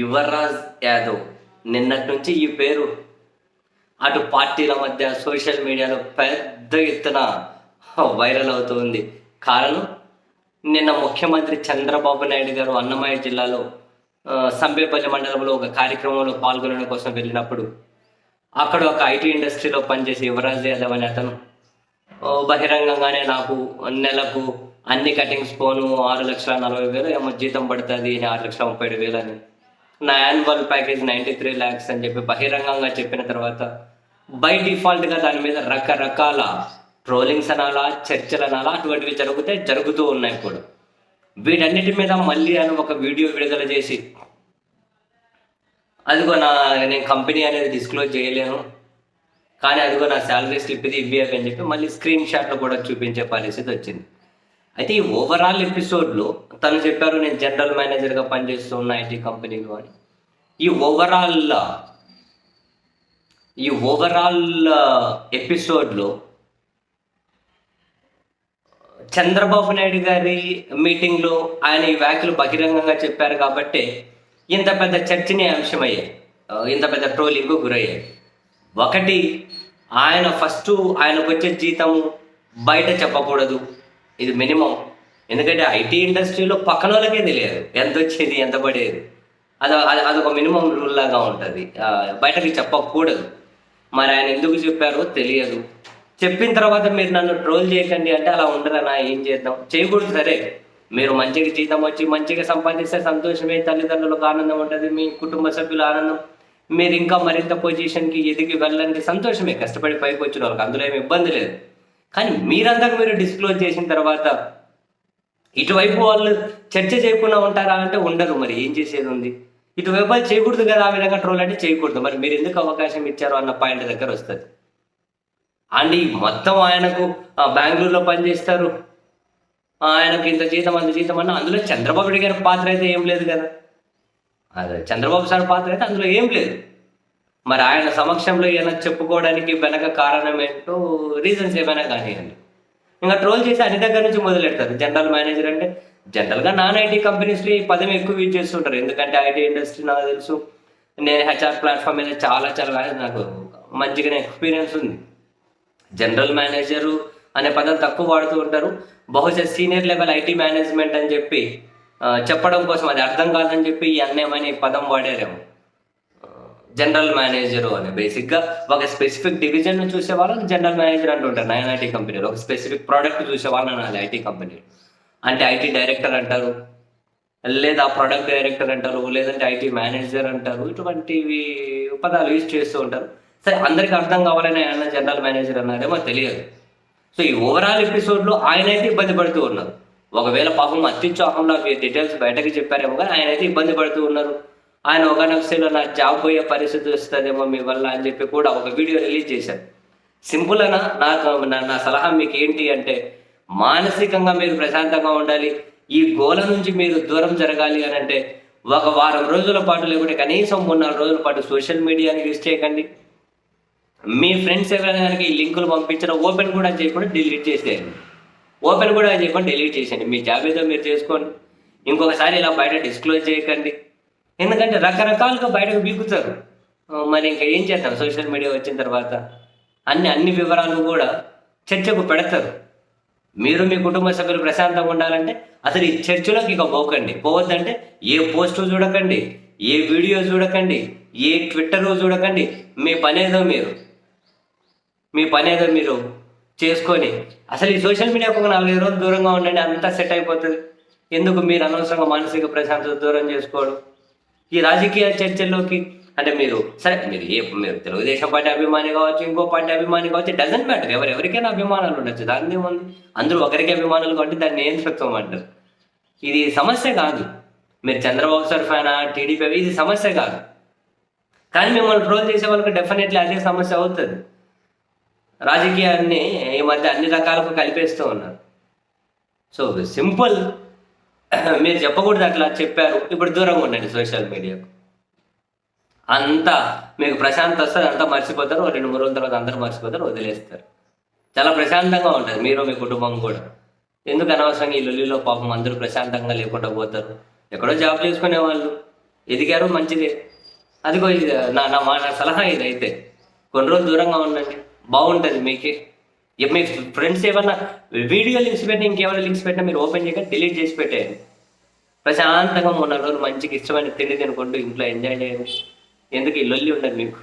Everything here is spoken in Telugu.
యువరాజ్ యాదవ్ నిన్నటి నుంచి ఈ పేరు. అటు పార్టీల మధ్య సోషల్ మీడియాలో పెద్ద ఎత్తున వైరల్ అవుతుంది. కారణం? నిన్న ముఖ్యమంత్రి చంద్రబాబు నాయుడు గారు అన్నమయ్య జిల్లాలో సంబేపల్లి మండలంలో ఒక కార్యక్రమంలో పాల్గొనడం కోసం వెళ్ళినప్పుడు అక్కడ ఒక ఐటీ ఇండస్ట్రీలో పనిచేసే యువరాజ్ యాదవ్ అనే అతను బహిరంగంగానే నాకు నెలకు అన్ని కటింగ్స్ పోను ఆరు లక్షల నలభై వేలు ఏమో జీతం పడుతుంది ఆరు లక్షల ముప్పై ఏడు వేలు అని నా annual package ninety three lakhs అని చెప్పి బహిరంగంగా చెప్పిన తర్వాత బై డిఫాల్ట్గా దాని మీద రకరకాల ట్రోలింగ్స్ అనాలా చర్చలు అనాలా అటువంటివి జరుగుతే జరుగుతూ ఉన్నాయి కూడా. వీటన్నిటి మీద మళ్ళీ అని ఒక వీడియో విడుదల చేసి అదిగో నా నేను కంపెనీ అనేది డిస్క్లోజ్ చేయలేను కానీ అదిగో నా శాలరీ స్లిప్ ఇది ఇవ్వి అని చెప్పి మళ్ళీ స్క్రీన్ షాట్లు కూడా చూపించే పరిస్థితి వచ్చింది. అయితే ఈ ఓవరాల్ ఎపిసోడ్లో తను చెప్పారు నేను జనరల్ మేనేజర్గా పనిచేస్తూ ఐటీ కంపెనీలో అని. ఈ ఓవరాల్ ఈ ఓవరాల్ ఎపిసోడ్లో చంద్రబాబు నాయుడు గారి మీటింగ్లో ఆయన ఈ వ్యాఖ్యలు బహిరంగంగా చెప్పారు కాబట్టి ఇంత పెద్ద చర్చనీయాంశమయ్యాయి అయ్యాయి ఇంత పెద్ద ట్రోలింగ్ గురయ్యాయి. ఒకటి ఆయన ఫస్ట్ ఆయనకు వచ్చే జీతము బయట చెప్పకూడదు. ఇది మినిమం. ఎందుకంటే ఐటీ ఇండస్ట్రీలో పక్కన వాళ్ళకే తెలియదు. ఎంత వచ్చేది ఎంత పడేది. అది అది అదొక మినిమం రూల్ లాగా ఉంటుంది. బయటకి చెప్పకూడదు. మరి ఆయన ఎందుకు చెప్పారో తెలియదు. చెప్పిన తర్వాత మీరు నన్ను ట్రోల్ చేయకండి అంటే అలా ఉండదనా ఏం చేద్దాం? చేయకూడదు సరే. మీరు మంచిగా జీతం వచ్చి మంచిగా సంపాదిస్తే సంతోషమే తల్లిదండ్రులకు ఆనందం ఉంటుంది మీ కుటుంబ సభ్యుల ఆనందం. మీరు ఇంకా మరింత పొజిషన్కి ఎదిగి వెళ్ళండి సంతోషమే. కష్టపడి పైకి వచ్చిన వాళ్ళకి అందులో ఏమి ఇబ్బంది లేదు. కానీ మీరంతా మీరు డిస్క్లోజ్ చేసిన తర్వాత ఇటువైపు వాళ్ళు చర్చ చేయకుండా ఉంటారా అంటే ఉండరు మరి ఏం చేసేది ఉంది? ఇటువైపు వాళ్ళు చేయకూడదు కదా ఆ విధంగా ట్రోల్ అంటే చేయకూడదు. మరి మీరు ఎందుకు అవకాశం ఇచ్చారు అన్న పాయింట్ దగ్గర వస్తుంది. అండ్ ఈ మొత్తం ఆయనకు బెంగళూరులో పనిచేస్తారు. ఆయనకు ఇంత జీతం అంత జీతం అన్న అందులో చంద్రబాబు నాయుడు గారి పాత్ర అయితే ఏం లేదు కదా. అదే చంద్రబాబు సార్ పాత్ర అయితే అందులో ఏం లేదు. మరి ఆయన సమక్షంలో ఏమైనా చెప్పుకోవడానికి వెనక కారణం ఏంటో రీజన్స్ ఏమైనా కానివ్వండి ఇంకా ట్రోల్ చేసి అన్ని దగ్గర నుంచి మొదలెడతారు. జనరల్ మేనేజర్ అంటే జనరల్గా నాన్ ఐటీ కంపెనీస్ని ఈ పదం ఎక్కువ యూజ్ చేస్తుంటారు. ఎందుకంటే ఐటీ ఇండస్ట్రీ నాకు తెలుసు. నేను హెచ్ఆర్ ప్లాట్ఫామ్ మీద చాలా చాలా నాకు మంచిగానే ఎక్స్పీరియన్స్ ఉంది. జనరల్ మేనేజరు అనే పదం తక్కువ వాడుతూ ఉంటారు. బహుశా సీనియర్ లెవెల్ ఐటీ మేనేజ్మెంట్ అని చెప్పి చెప్పడం కోసం అది అర్థం కాదని చెప్పి ఈ అన్యం పదం వాడారేమో. జనరల్ మేనేజర్ అని. బేసిక్గా ఒక స్పెసిఫిక్ డివిజన్ చూసే వాళ్ళని జనరల్ మేనేజర్ అంటుంటారు నైన్ ఐటీ కంపెనీలో. ఒక స్పెసిఫిక్ ప్రోడక్ట్ చూసే వాళ్ళని అనాలి ఐటీ కంపెనీలు. అంటే ఐటీ డైరెక్టర్ అంటారు లేదా ప్రొడక్ట్ డైరెక్టర్ అంటారు లేదంటే ఐటీ మేనేజర్ అంటారు. ఇటువంటివి పదాలు యూజ్ చేస్తూ ఉంటారు. సరే అందరికి అర్థం కావాలని ఆయన జనరల్ మేనేజర్ అన్నారేమో తెలియదు. సో ఈ ఓవరాల్ ఎపిసోడ్లో ఆయన అయితే ఇబ్బంది పడుతూ ఉన్నారు. ఒకవేళ పాపం అత్యుత్సాహంలో డీటెయిల్స్ బయటకు చెప్పారేమో కానీ ఆయన అయితే ఇబ్బంది పడుతూ ఉన్నారు. ఆయన ఒకనొకసారిలో నా జాబ్ పోయే పరిస్థితి వస్తుందేమో మీ వల్ల అని చెప్పి కూడా ఒక వీడియో రిలీజ్ చేశారు. సింపుల్ అన్న నాకు నా నా సలహా మీకు ఏంటి అంటే మానసికంగా మీరు ప్రశాంతంగా ఉండాలి ఈ గోల నుంచి మీరు దూరం జరగాలి అని అంటే ఒక వారం రోజుల పాటు లేకుంటే కనీసం మూడు నాలుగు రోజుల పాటు సోషల్ మీడియాని యూజ్ చేయకండి. మీ ఫ్రెండ్స్ ఎవరైనా కనుక ఈ లింకులు పంపించిన ఓపెన్ కూడా చేయకుండా డిలీట్ చేసేయండి. ఓపెన్ కూడా చేయకుండా డిలీట్ చేసేయండి. మీ జాబ్ ఏదో మీరు చేసుకోండి. ఇంకొకసారి ఇలా బయట డిస్క్లోజ్ చేయకండి. ఎందుకంటే రకరకాలుగా బయటకు బీగుతారు. మరి ఇంకా ఏం చేద్దాం? సోషల్ మీడియా వచ్చిన తర్వాత అన్ని అన్ని వివరాలు కూడా చర్చకు పెడతారు. మీరు మీ కుటుంబ సభ్యులు ప్రశాంతంగా ఉండాలంటే అసలు ఈ చర్చలోకి ఇక పోకండి. పోవద్దంటే ఏ పోస్టు చూడకండి ఏ వీడియో చూడకండి ఏ ట్విట్టర్ చూడకండి. మీ పనేదో మీరు. మీ పనేదో మీరు చేసుకొని అసలు ఈ సోషల్ మీడియాకు ఒక నాలుగైదు రోజులు దూరంగా ఉండండి అంతా సెట్ అయిపోతుంది. ఎందుకు మీరు అనవసరంగా మానసిక ప్రశాంతత దూరం చేసుకోవడం? ఈ రాజకీయ చర్చల్లోకి అంటే మీరు సరే మీరు ఏ మీరు తెలుగుదేశం పార్టీ అభిమాని కావచ్చు ఇంకో పార్టీ అభిమాని కావచ్చు డజంట్ మ్యాటర్ ఎవరు ఎవరికైనా అభిమానాలు ఉండొచ్చు. దాన్ని ఏముంది? అందరూ ఒకరికి అభిమానులు కాబట్టి దాన్ని ఏం అంటారు? ఇది సమస్య కాదు. మీరు చంద్రబాబు సార్ ఫ్యానా టీడీపీ ఇది సమస్య కాదు. కానీ మిమ్మల్ని ట్రోల్ చేసే వాళ్ళకి డెఫినెట్లీ అదే సమస్య అవుతుంది. రాజకీయాన్ని ఈ మధ్య అన్ని రకాలకు కలిపేస్తూ ఉన్నారు. సో సింపుల్ మీరు చెప్పకూడదు అట్లా చెప్పారు. ఇప్పుడు దూరంగా ఉండండి సోషల్ మీడియాకు. అంతా మీకు ప్రశాంతత వస్తుంది అంతా మర్చిపోతారు. రెండు మూడు రోజుల తర్వాత అందరూ మర్చిపోతారు వదిలేస్తారు. చాలా ప్రశాంతంగా ఉంటుంది మీరు మీ కుటుంబం కూడా. ఎందుకు అనవసరంగా ఈ లొల్లిలో పాపం అందరూ ప్రశాంతంగా లేకుండా పోతారు? ఎక్కడో జాబ్ చేసుకునే వాళ్ళు. ఎదిగారు మంచిదే. అదిగో ఇది నా నా మా నా సలహా ఇది అయితే కొన్ని రోజులు దూరంగా ఉండండి. బాగుంటుంది మీకే. మీ ఫ్రెండ్స్ ఏమన్నా వీడియో లింక్స్ పెట్టినా ఇంకేమైనా లింక్స్ పెట్టినా మీరు ఓపెన్ చేయక డిలీట్ చేసి పెట్టేయండి. ప్రశాంతంగా ఉన్న రోజు మంచిగా ఇష్టమైన తిండి తినుకుంటూ ఇంట్లో ఎంజాయ్ చేయండి. ఎందుకు ఈ లొల్లి ఉండదు మీకు?